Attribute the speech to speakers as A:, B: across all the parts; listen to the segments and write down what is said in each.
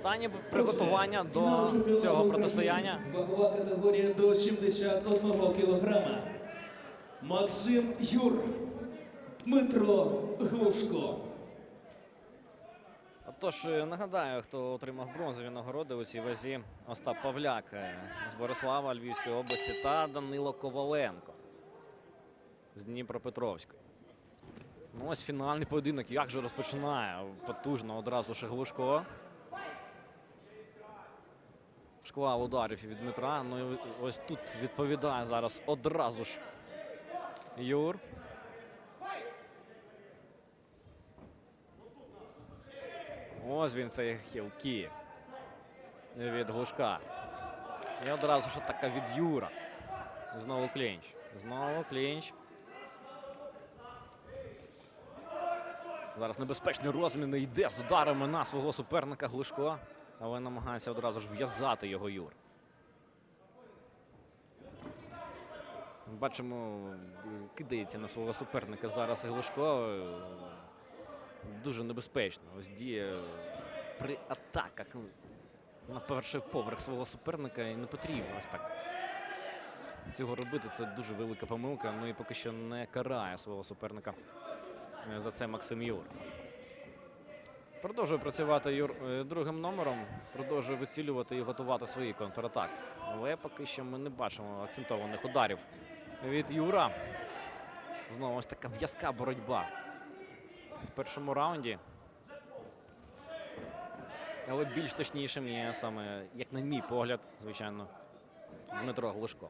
A: Останнє приготування до цього протистояння.
B: Вагова категорія до 71 кілограма. Максим Юр, Дмитро Глушко.
A: Тож е, нагадаю, хто отримав бронзові нагороди у цій вазі Остап Павляк е, з Борислава Львівської області та Данило Коваленко з Дніпропетровська. Ну, ось фінальний поєдинок. Як же розпочинає потужно одразу Шеглушко. Шквал ударів від Дмитра. Ну і ось тут відповідає зараз одразу ж Юр. Ось він цей хілкі від Глушка. І одразу ж атака від Юра. Знову клінч. Знову клінч. Зараз небезпечний розмін йде з ударами на свого суперника Глушко. Але намагається одразу ж в'язати його Юр. Бачимо, кидається на свого суперника зараз Глушко. Дуже небезпечно. Ось діє при атаках на перший поверх свого суперника і не потрібно ось так. Цього робити це дуже велика помилка. Ну і поки що не карає свого суперника за це Максим Юр. Продовжує працювати Юр е, другим номером, продовжує вицілювати і готувати свої контратаки. Але поки що ми не бачимо акцентованих ударів від Юра. Знову ось така в'язка боротьба в першому раунді. Але більш точнішим є саме, як на мій погляд, звичайно, Дмитро Глушко.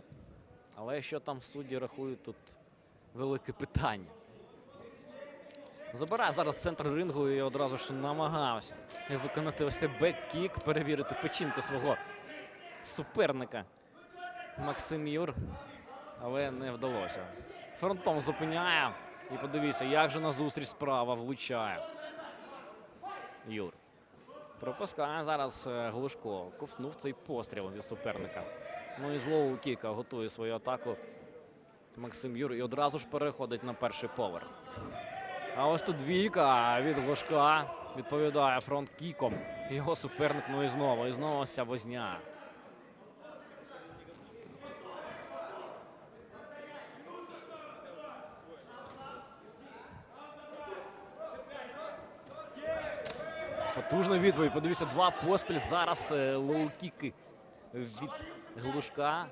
A: Але що там судді рахують, тут велике питання. Забирає зараз центр рингу і одразу ж намагався виконати ось цей бек-кік, перевірити печінку свого суперника Максим Юр. Але не вдалося. Фронтом зупиняє. І подивіться, як же назустріч справа влучає. Юр. Пропускає зараз е, Глушко. Ковтнув цей постріл від суперника. Ну і злову кіка готує свою атаку. Максим Юр і одразу ж переходить на перший поверх. А ось тут двійка від Глушка. Відповідає фронт-кіком. Його суперник, ну і знову, і знову ось ця возня. Потужна відповідь. Подивіться, два поспіль. Зараз е, лоу-кіки від Глушка.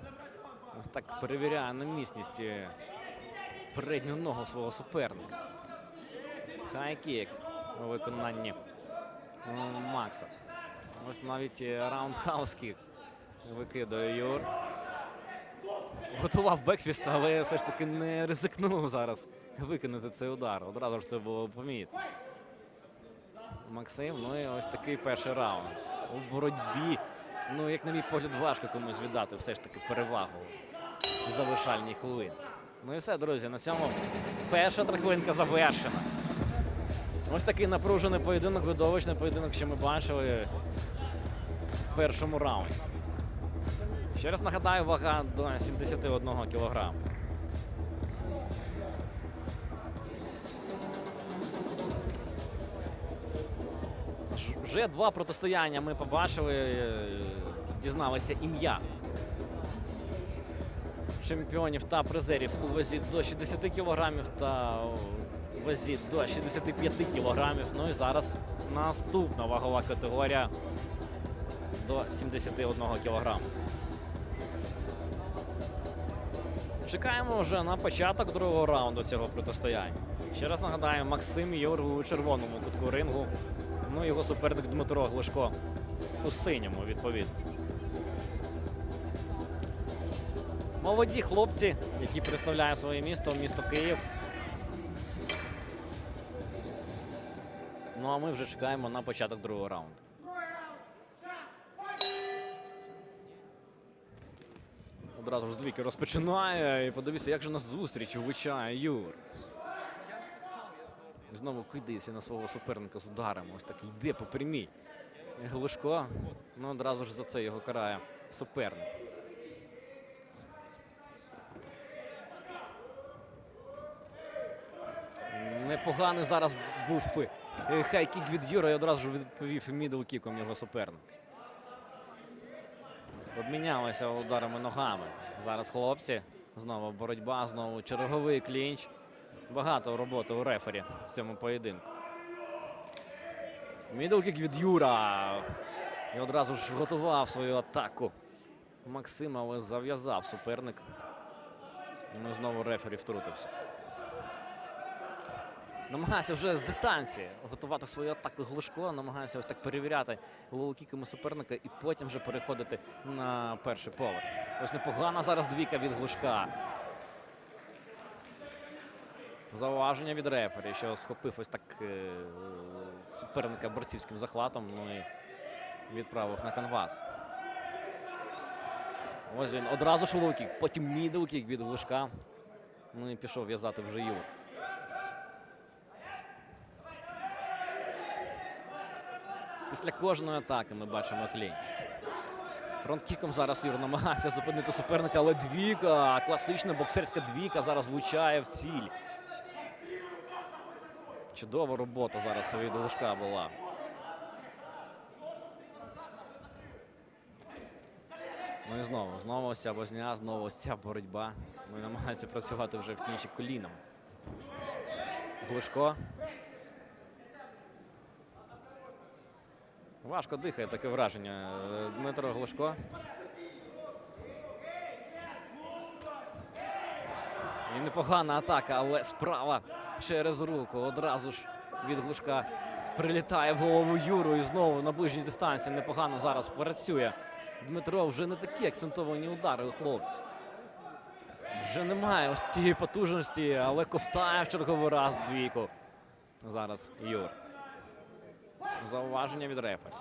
A: Ось так перевіряє на міцність е, передню ногу свого суперника. Хай-кік у виконанні Макса. Ось навіть раундхаус-кік викидає Юр. Готував бекфіст, але все ж таки не ризикнув зараз викинути цей удар. Одразу ж це було помітно. Максим. Ну і ось такий перший раунд. У боротьбі. Ну, як на мій погляд, важко комусь віддати все ж таки перевагу у завершальній хвилині. Ну і все, друзі, на цьому перша трихвинка завершена. Ось такий напружений поєдинок, видовищний поєдинок, що ми бачили в першому раунді. Ще раз нагадаю, вага до 71 кілограма. Вже два протистояння ми побачили, е, дізналися ім'я чемпіонів та призерів у вазі до 60 кілограмів та вазі до 65 кілограмів. Ну і зараз наступна вагова категорія до 71 кілограму. Чекаємо вже на початок другого раунду цього протистояння. Ще раз нагадаю, Максим Юр у червоному кутку рингу. Ну, його суперник Дмитро Глушко у синьому, відповідно. Молоді хлопці, які представляють своє місто, місто Київ. Ну а ми вже чекаємо на початок другого раунду. Одразу ж з двійки розпочинає. І подивіться, як же нас зустріч влучає Юр. Знову кидається на свого суперника з ударами. Ось так йде по прямій. Глушко. Ну одразу ж за це його карає суперник. Непоганий зараз був би хай-кік від Юра і одразу ж відповів мідл-кіком його суперник. Обмінялися ударами ногами. Зараз хлопці. Знову боротьба, знову черговий клінч. Багато роботи у рефері в цьому поєдинку. Мідлкік від Юра. І одразу ж готував свою атаку. Максим, але зав'язав суперник. Ну, і знову рефері втрутився. Намагався вже з дистанції готувати свою атаку Глушко, намагався ось так перевіряти лоу-кіками суперника і потім вже переходити на перший поверх. Ось непогана зараз двійка від Глушка. Зауваження від рефері, що схопив ось так е, суперника борцівським захватом, ну і відправив на канвас. Ось він одразу ж лоу-кік, потім мідл-кік від Глушка. Ну і пішов в'язати вже Юр. Після кожної атаки ми бачимо клінч. Фронткіком зараз Юр намагається зупинити суперника, але двійка, класична боксерська двійка зараз влучає в ціль. Чудова робота зараз від Лужка була. Ну і знову, знову ця возня, знову ось ця боротьба. Ну і працювати вже в кінчі коліном. Глушко. Важко дихає таке враження. Дмитро Глушко. І непогана атака, але справа через руку. Одразу ж від Глушка прилітає в голову Юру і знову на ближній дистанції непогано зараз працює. Дмитро вже не такі акцентовані удари у хлопців. Вже немає ось цієї потужності, але ковтає в черговий раз двійку. Зараз Юр. Зауваження від рефері.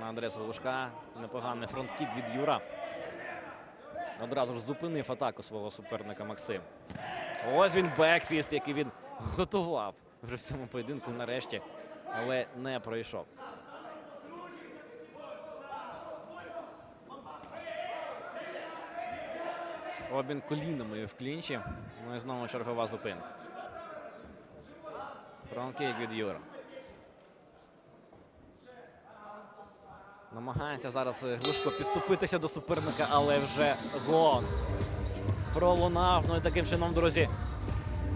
A: На адресу Лужка. Непоганий фронткік від Юра. Одразу ж зупинив атаку свого суперника Максим. Ось він бекфіст, який він готував вже в цьому поєдинку нарешті, але не пройшов. Обмін колінами в клінчі. Ну і знову чергова зупинка. Фронткік від Юра. Намагається зараз е, Глушко підступитися до суперника, але вже гон. Пролунав. Ну і таким чином, друзі,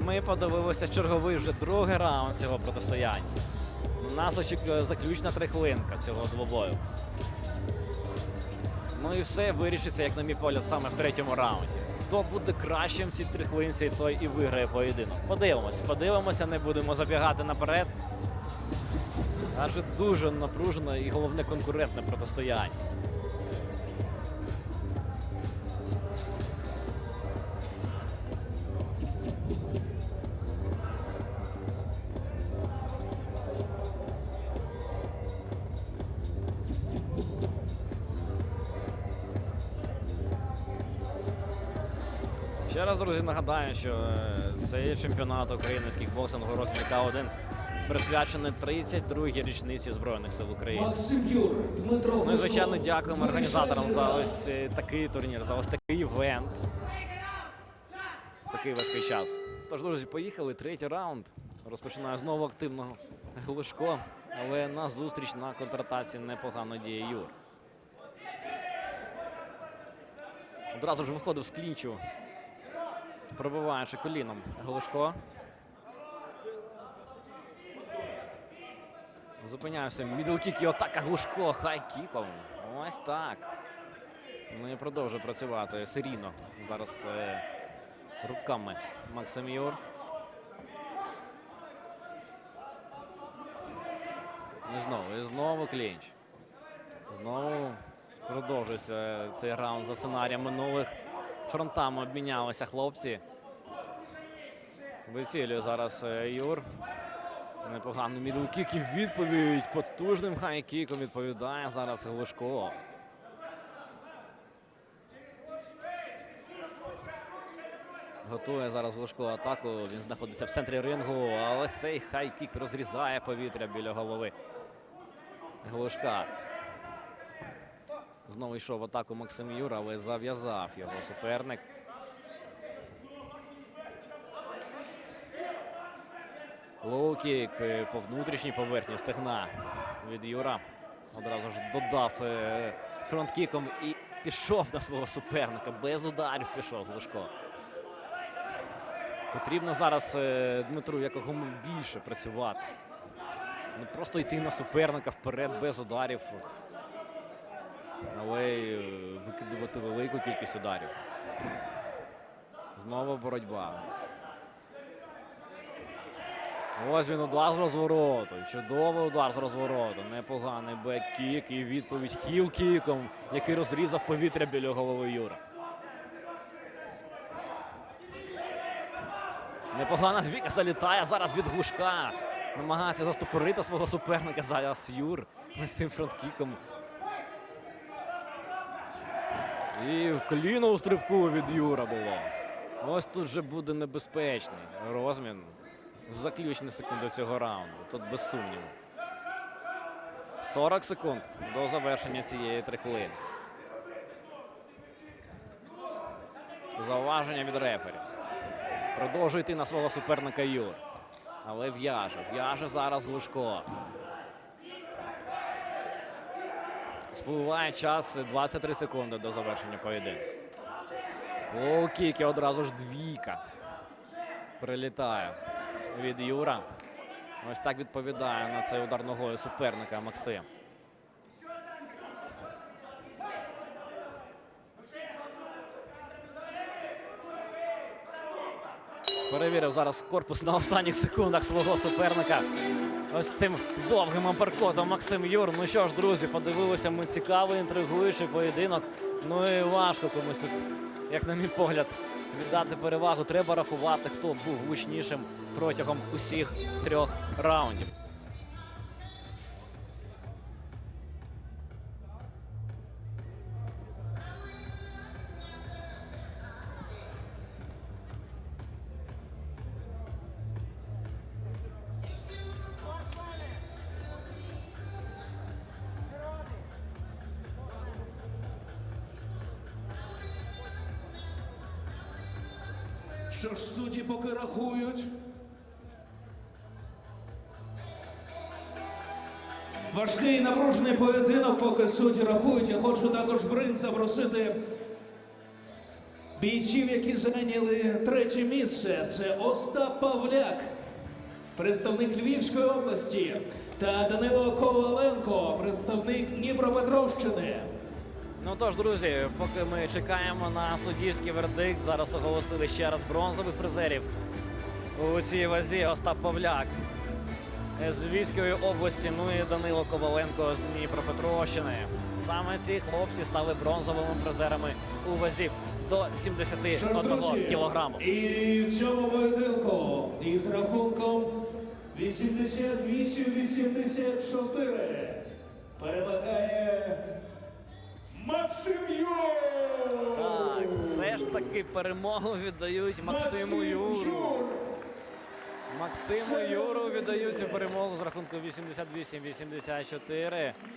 A: ми подивилися черговий вже другий раунд цього протистояння. Нас очікує заключна трихлинка цього двобою. Ну і все вирішиться, як на мій погляд, саме в третьому раунді. Хто буде кращим цій трихлинці, той і виграє поєдинок. Подивимося, подивимося, не будемо забігати наперед. Адже дуже напружено і головне конкурентне протистояння. Ще раз, друзі, нагадаю, що е, цей чемпіонат України з кікбоксингу розмір К1 присвячений 32-й річниці Збройних сил України.
B: Глушко.
A: звичайно дякуємо організаторам за ось е, такий турнір, за ось такий івент. Такий важкий час. Тож, друзі, поїхали. Третій раунд. Розпочинає знову активно Глушко, але на зустріч на контратаці непогано діє Юр. Одразу ж виходив з клінчу, пробиваючи коліном Глушко. Зупиняємося. Мідлкік і атака Глушко. Хай-кіком. Ось так. Ну продовжує працювати серійно. Зараз е, руками Максим Юр. І знову, і знову клінч. Знову продовжується цей раунд за сценарієм минулих. Фронтами обмінялися хлопці. Вицілює зараз е, Юр. Непоганий мідлкік і відповідь потужним хай-кіком відповідає зараз Глушко. Готує зараз Глушко атаку. Він знаходиться в центрі рингу, але цей хай-кік розрізає повітря біля голови Глушка. Знову йшов в атаку Максим Юр, але зав'язав його суперник. Лоу-кік е, по внутрішній поверхні стегна від Юра. Одразу ж додав е, фронт-кіком і пішов на свого суперника. Без ударів пішов Глушко. Потрібно зараз е, Дмитру якомога більше працювати. Не просто йти на суперника вперед без ударів, але викидувати велику кількість ударів. Знову боротьба. Ось він удар з розвороту. Чудовий удар з розвороту. Непоганий бек-кік і відповідь хіл-кіком, який розрізав повітря біля голови Юра. Непогана двійка залітає зараз від глушка. Намагається застопорити свого суперника. Зараз Юр з цим фронт-кіком. І в коліно у стрибку від Юра було. Ось тут вже буде небезпечний розмін. Заключні секунди цього раунду. Тут без сумніву. 40 секунд до завершення цієї три хвилини. Зауваження від рефері. Продовжує йти на свого суперника Юр. Але в'яже. В'яже зараз Глушко. Спливає час 23 секунди до завершення поєдинку. Лоу-кік одразу ж двійка. Прилітає від Юра. Ось так відповідає на цей удар ногою суперника Максим. Перевірив зараз корпус на останніх секундах свого суперника. Ось цим довгим апперкотом Максим Юр. Ну що ж, друзі, подивилися ми цікавий, інтригуючий поєдинок. Ну і важко комусь тут, як на мій погляд, віддати перевагу. Треба рахувати, хто був гучнішим протягом усіх трьох раундів.
B: Що ж судді поки рахують. Важкий напружений поєдинок, поки судді рахують. Я хочу також в ринг запросити бійців, які зайняли третє місце. Це Остап Павляк, представник Львівської області, та Данило Коваленко, представник Дніпропетровщини.
A: Ну тож, друзі, поки ми чекаємо на суддівський вердикт, зараз оголосили ще раз бронзових призерів у цій вазі Остап Павляк з Львівської області, ну і Данило Коваленко з Дніпропетровщини. Саме ці хлопці стали бронзовими призерами у вазі до
B: Що ж,
A: 71 кілограму.
B: І в цьому поєдинку із рахунком 88-84 перемагає Максим Юр!
A: Так, все ж таки перемогу віддають Максиму Юру. Максиму Юру віддають цю перемогу з рахунку 88-84.